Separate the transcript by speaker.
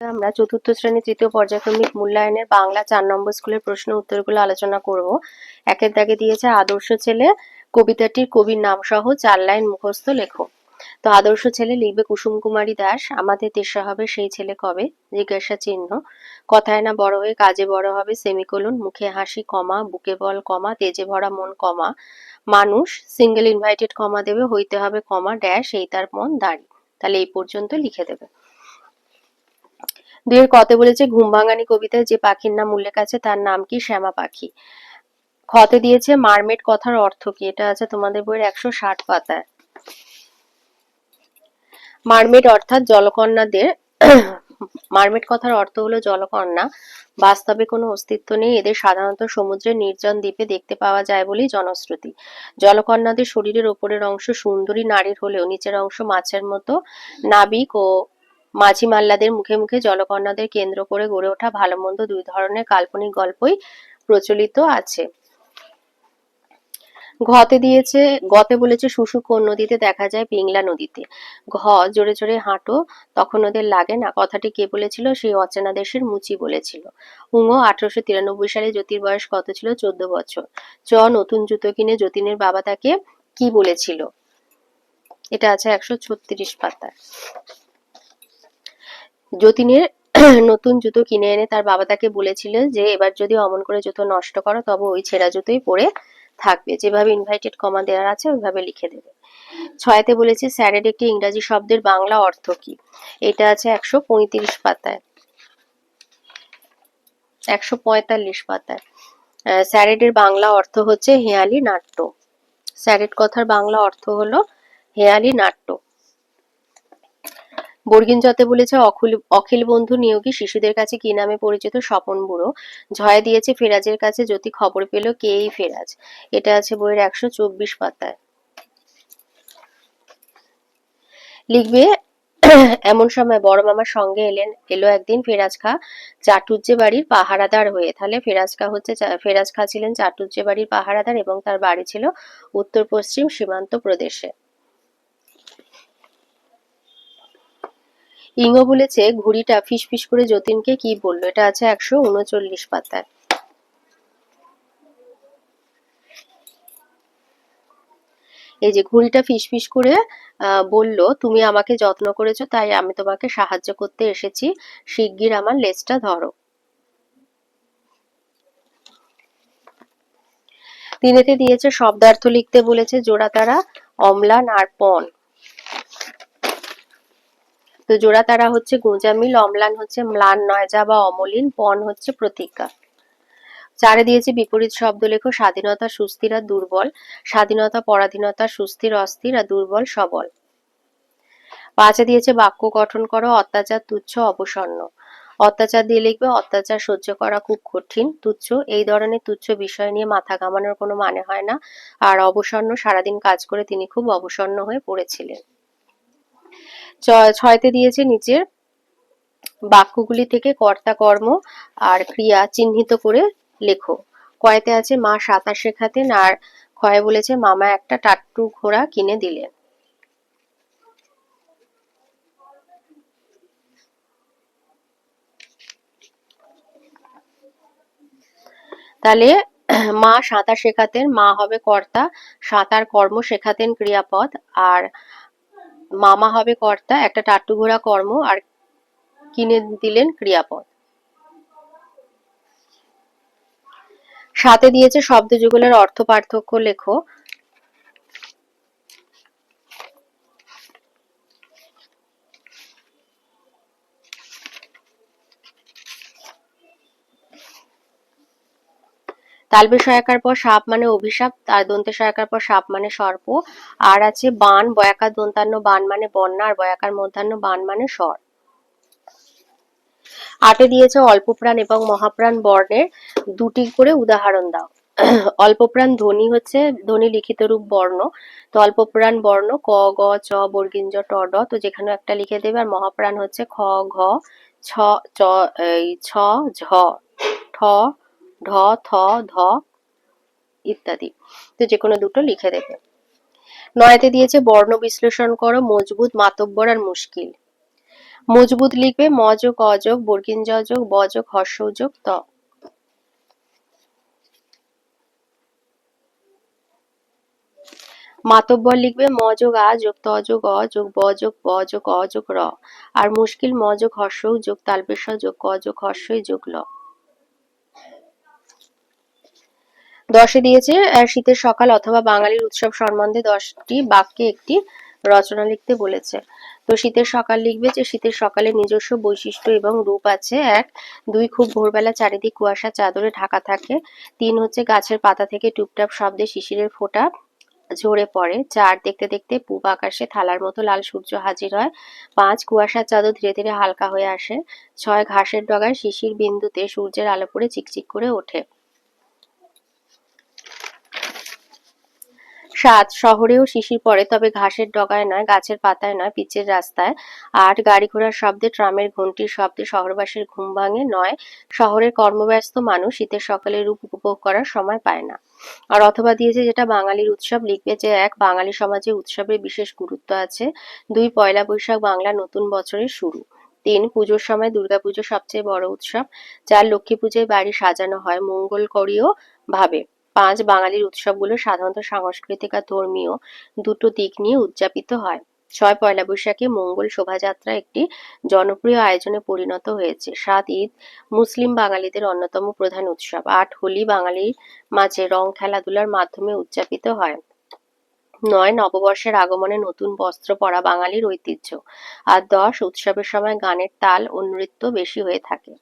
Speaker 1: আমরা চতুর্থ শ্রেণি তৃতীয় পর্যায়ক্রমিক মূল্যায়নের বাংলা চার নম্বর স্কুলের প্রশ্ন উত্তরগুলো আলোচনা করব। একের দাগে দিয়েছে আদর্শ ছেলে, কবিতাটির কবির নাম সহ চার লাইন মুখস্থ লেখো তো আদর্শ ছেলে লিখবে কুসুম কুমারী দাস, আমাদের তেসরা হবে সেই ছেলে কবে? জিজ্ঞাসা চিহ্ন। কথায় না বড় হয়ে কাজে বড় হবে সেমিকোলন, মুখে হাসি কমা, বুকে বল কমা, তেজে ভরা মন কমা। মানুষ সিঙ্গেল ইনভাইটেড কমা দেবে, হইতে হবে কমা ড্যাশ এই তার মন, দাঁড়ি। তাহলে এই পর্যন্ত লিখে দেবে। দুইয়ের কতে বলেছে, ঘুম ভাঙানি কবিতায় যে পাখির নাম উল্লেখ আছে, তার নাম কি? শ্যামা পাখি। খতে দিয়েছে মারমেড কথার অর্থ কি? এটা আছে তোমাদের বইয়ের একশো ষাট পাতায়। মারমেড অর্থাৎ জলকন্যাদের মারমেড কথার অর্থ হলো জলকন্যা। বাস্তবে কোনো অস্তিত্ব নেই, এদের সাধারণত সমুদ্রের নির্জন দ্বীপে দেখতে পাওয়া যায় বলেই জনশ্রুতি। জলকন্যাদের শরীরের ওপরের অংশ সুন্দরী নারীর হলেও, নিচের অংশ মাছের মতো নাবিক ও মাঝি মাল্লাদের মুখে মুখে জলকন্যাদের কেন্দ্র করে গড়ে ওঠা ভালো মন্দ দুই ধরনের কাল্পনিক গল্পই প্রচলিত আছে। ঘতে দিয়েছে, গতে বলেছে শুশু কোন নদীতে দেখা যায় পিংলা নদীতে। ঘ জোরে জোরে হাঁটো, তখন ওদের লাগে না। কথাটি কে বলেছিল? সেই অচেনা দেশের মুচি বলেছিল। উঙো আঠারোশো তিরানব্বই সালে জ্যোতির বয়স কত ছিল? চোদ্দ বছর। চ নতুন জুতো কিনে যতীনের বাবা তাকে কি বলেছিল? এটা আছে একশো ছত্রিশ পাতায়। যতীনের নতুন জুতো কিনে এনে তার বাবা তাকে বলেছিল যে, এবার যদি অমন করে জুতো নষ্ট করো, তবে ওই ছেঁড়া জুতোই পরে থাকবে। যেভাবে ইনভাইটেড কমা দেওয়ার আছে, ওইভাবে লিখে দেবে। ছয়তে বলেছে স্যারেড একটি ইংরাজি শব্দের বাংলা অর্থ কি? এটা আছে একশো পঁয়ত্রিশ পাতায়। একশো পঁয়তাল্লিশ পাতায়। স্যারেডের বাংলা অর্থ হচ্ছে হেয়ালি নাট্য। স্যারেড কথার বাংলা অর্থ হলো হেয়ালি নাট্য। বর্গিন যতে বলেছে, অখিল অখিল বন্ধু নিয়োগী শিশুদের কাছে কি নামে পরিচিত স্বপন বুড়ো? ঝয় দিয়েছে ফেরাজের কাছে জ্যোতি খবর পেল কে এই ফেরাজ? এটা আছে বইয়ের একশো চব্বিশ পাতায়। লিখবে, এমন সময় বড় মামার সঙ্গে এলেন, এলো একদিন ফেরাজ খা চাটুজ্জে বাড়ির পাহারাদার হয়ে। তাহলে ফেরাজ খা হচ্ছে ফেরাজ খা ছিলেন চাটুজ্জে বাড়ির পাহারাদার এবং তার বাড়ি ছিল উত্তর পশ্চিম সীমান্ত প্রদেশে। ইঙ্গ বলেছে, ঘুড়িটা ফিসফিস করে যতীনকে কি বলল? এটা আছে একশো উনচল্লিশ পাতায়। এই যে, ঘুড়িটা ফিসফিস করে বলল, তুমি আমাকে যত্ন করেছ, তাই আমি তোমাকে সাহায্য করতে এসেছি। শিগগির আমার লেজটা ধরো। তিনেতে দিয়েছে, শব্দার্থ লিখতে বলেছে জোড়া তারা অম্লান আর পণ। তো জোড়া তারা হচ্ছে গোঁজামিল অম্লান হচ্ছে ম্লান, নয়জা বা অমলিন পণ হচ্ছে প্রতিজ্ঞা। চারে দিয়েছে বিপরীত শব্দ লেখো স্বাধীনতা, সুস্থির আর দুর্বল। স্বাধীনতা, পরাধীনতা, সুস্থির, অস্থির আর দুর্বল, সবল। পাঁচে দিয়েছে বাক্য গঠন করো, অত্যাচার, তুচ্ছ, অবসন্ন। অত্যাচার দিয়ে লিখবে, অত্যাচার সহ্য করা খুব কঠিন, তুচ্ছ। এই ধরনের তুচ্ছ বিষয় নিয়ে মাথা ঘামানোর কোনো মানে হয় না। আর অবসন্ন, সারাদিন কাজ করে তিনি খুব অবসন্ন হয়ে পড়েছিলেন। ছয়তে দিয়েছে নিচের বাক্যগুলি থেকে কর্তা কর্ম আর ক্রিয়া চিহ্নিত করে লেখো। কয়তে আছে, মা সাঁতার শেখাতেন আর ক্ষয়ে বলেছে, মামা একটা টাট্টু ঘোড়া কিনে দিলেন। তাহলে মা সাঁতার শেখাতেন, মা হবে কর্তা, সাঁতার কর্ম শেখাতেন ক্রিয়াপদ আর মামা হবে কর্তা, একটা টাট্টু ঘোড়া কর্ম আর কিনে দিলেন ক্রিয়াপদ। সাথে দিয়েছে শব্দ যুগলের অর্থ পার্থক্য লেখো। তালবে সহায়কার পর সাপ মানে অভিশাপ তার দন্তে সহায়কার পর সাপ মানে সর্প, আর আছে বান, বয়াকার দন্তান্ন বান মানে বন্যা, আর বয়াকার মধ্যাহ্ন বান মানে স্বর। আটে দিয়েছে অল্পপ্রাণ এবং মহাপ্রাণ বর্ণের দুটি করে উদাহরণ দাও। অল্পপ্রাণ ধ্বনি হচ্ছে ধ্বনি লিখিত রূপ বর্ণ। তো অল্পপ্রাণ বর্ণ ক, গ, চ, বর্গিঞ্জ, ট, ড, তো যেখানে একটা লিখে দেবে, আর মহাপ্রাণ হচ্ছে খ, ঘ, ছ, চ ছ, ঝ, ঠ ঢ, থ, ধ ইত্যাদি। তো যে কোনো দুটো লিখে দেবে। নয়তে দিয়েছে বর্ণ বিশ্লেষণ করো, মজবুত, মাতব্বর আর মুশকিল। মজবুত লিখবে মযোগ অযোগ বর্গিন যোগ বযোগ হর্ষযোগ ত। মাতব্বর লিখবে ম যোগ আ যোগ, ত যোগ অ যোগ, ব যোগ প যোগ, অ যোগ, র। আর মুশকিল ম যোগ, হর্ষ যোগ তালবেশ যোগ, ক যোগ, হর্ষই যোগ, ল। দশে দিয়েছে শীতের সকাল অথবা বাঙালির উৎসব সম্বন্ধে দশটি বাক্যে একটি রচনা লিখতে বলেছে। তো শীতের সকাল লিখবে যে, শীতের সকালে নিজস্ব বৈশিষ্ট্য এবং রূপ আছে। এক, দুই, খুব ভোরবেলা চারিদিক কুয়াশা চাদরে ঢাকা থাকে। তিন, হচ্ছে গাছের পাতা থেকে টুপটাপ শব্দে শিশিরের ফোঁটা ঝরে পড়ে। চার, দেখতে দেখতে পূব আকাশে থালার মতো লাল সূর্য হাজির হয়। পাঁচ, কুয়াশার চাদর ধীরে ধীরে হালকা হয়ে আসে। ছয়, ঘাসের ডগায় শিশির বিন্দুতে সূর্যের আলো পড়ে চিকচিক করে ওঠে। সাত শহরেও শিশির পড়ে, তবে ঘাসের ডগায় নয়, গাছের পাতায় নয়, পিচের রাস্তায়। আট গাড়ি ঘোড়ার শব্দে, ট্রামের ঘন্টির শব্দে, শহরবাসীর ঘুম ভাঙে নয়। শহরের কর্মব্যস্ত মানুষ শীতের সকালের রূপ উপভোগ করার সময় পায় না। আর অথবা দিয়েছে যেটা বাঙালির উৎসব, লিখবে যে এক বাঙালি সমাজে উৎসবের বিশেষ গুরুত্ব আছে। দুই পয়লা বৈশাখ বাংলা নতুন বছরের শুরু। তিন, পুজোর সময় দুর্গাপুজো সবচেয়ে বড় উৎসব চার লক্ষ্মী পুজোয় বাড়ি সাজানো হয় মঙ্গল করিও ভাবে। পাঁচ বাঙালির উৎসবগুলো সাধারণত সাংস্কৃতিক আর ধর্মীয় দুটো দিক নিয়ে উদযাপিত হয়। ছয় পয়লা বৈশাখে মঙ্গল শোভাযাত্রা একটি জনপ্রিয় আয়োজনে পরিণত হয়েছে। সাত ঈদ মুসলিম বাঙালিদের অন্যতম প্রধান উৎসব। আট হোলি বাঙালির মাঝে রং খেলাধুলার মাধ্যমে উদযাপিত হয়। নয় নববর্ষের আগমনে নতুন বস্ত্র পরা বাঙালির ঐতিহ্য। আর দশ উৎসবের সময় গানের তাল ও নৃত্য বেশি হয়ে থাকে।